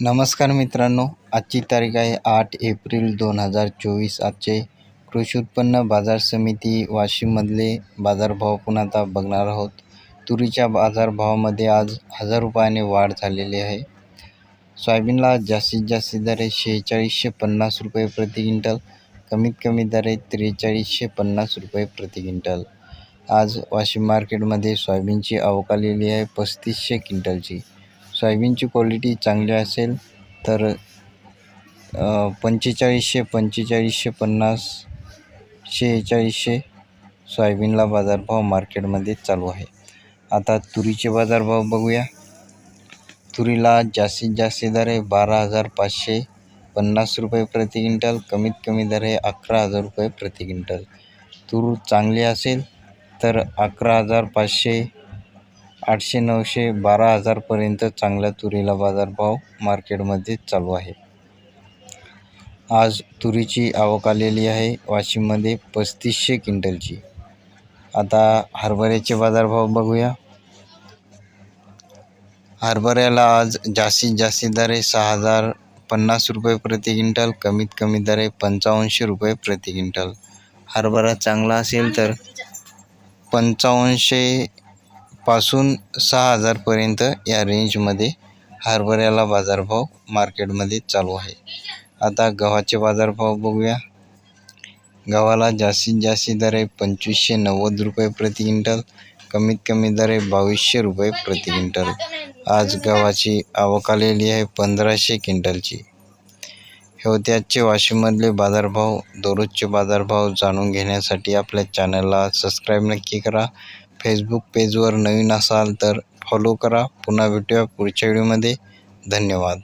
नमस्कार मित्रांनो आजची तारीख आहे आठ एप्रिल दोन हजार चोवीस. आजचे कृषी उत्पन्न बाजार समिती वाशिममधले बाजारभाव पुन्हा आता बघणार आहोत. तुरीच्या बाजारभावामध्ये आज हजार रुपयाने वाढ झालेली आहे. सोयाबीनला जास्तीत जास्त दर आहे शेहेचाळीसशे पन्नास रुपये प्रति क्विंटल कमीत कमी दर आहे त्रेचाळीसशे पन्नास रुपये प्रति क्विंटल. आज वाशिम मार्केटमध्ये सोयाबीनची आवक आलेली आहे पस्तीसशे क्विंटलची. सोयाबीनची क्वालिटी चांगली असेल तर पंचेचाळीसशे पंचेचाळीसशे पन्नास शेहेचाळीसशे सोयाबीनला बाजारभाव मार्केटमध्ये चालू आहे. आता तुरीचे बाजारभाव बघूया. तुरीला जास्तीत जास्त दर आहे बारा हजार पाचशे पन्नास रुपये प्रति क्विंटल कमीत कमी दर आहे अकरा हजार रुपये प्रति क्विंटल. तूर चांगली असेल तर अकरा हजार पाचशे आठशे नऊशे बारा हजारपर्यंत चांगल्या तुरीला बाजारभाव मार्केटमध्ये चालू आहे. आज तुरीची आवक आलेली आहे वाशिममध्ये पस्तीसशे क्विंटलची. आता हरभऱ्याचे बाजारभाव बघूया. हरभऱ्याला आज जास्तीत जास्त दर आहे सहा हजार पन्नास रुपये प्रति क्विंटल कमीत कमी दर आहे पंचावन्नशे रुपये प्रति क्विंटल. हरभरा चांगला असेल तर पंचावन्नशे पासून सहा हजारपर्यंत या रेंजमध्ये हरभऱ्याला बाजारभाव मार्केटमध्ये चालू आहे. आता गव्हाचे बाजारभाव बघूया. गव्हाला जास्तीत जास्त दर आहे पंचवीसशे नव्वद रुपये प्रति क्विंटल. कमीत कमी दर आहे बावीसशे रुपये प्रति क्विंटल. आज गव्हाची आवक आलेली आहे पंधराशे क्विंटलची. हे होते आजचे वाशिममधले बाजारभाव दररोजचे बाजारभाव जाणून घेण्यासाठी आपल्या चॅनलला सबस्क्राईब नक्की करा. फेसबुक पेजवर नवीन असाल तर फॉलो करा. पुन्हा भेटूया पुढच्या व्हिडिओमध्ये धन्यवाद.